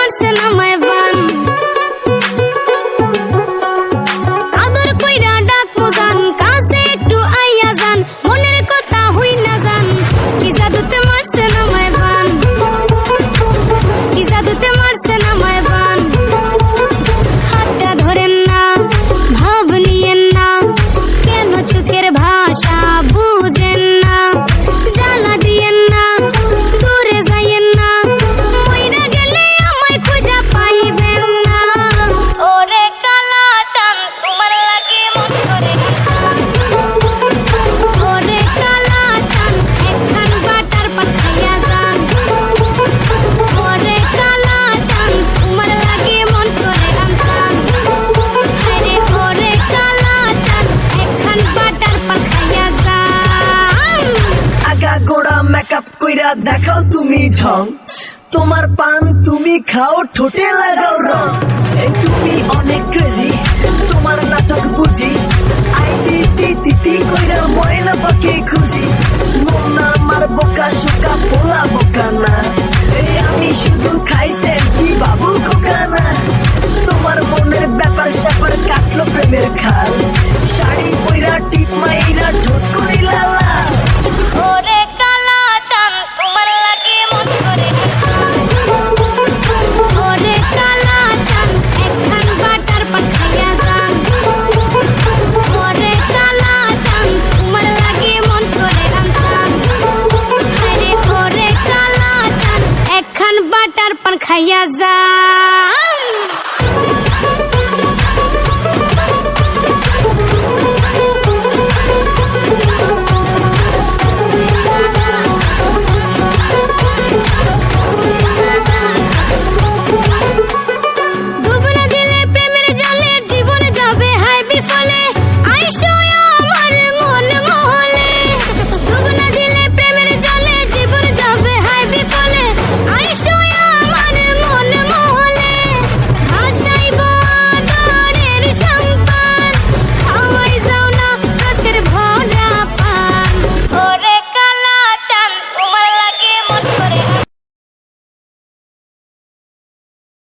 Ponte na my own. কইরা দেখাও তুমি ঢং। তোমার পান তুমি খাও, ঠোঁটে লাগাও রং। তুমি অনেক ক্রেজি তোমার নাটক বুঝি। আই তিতি কইরা ময়না পাখি খাইয়া যা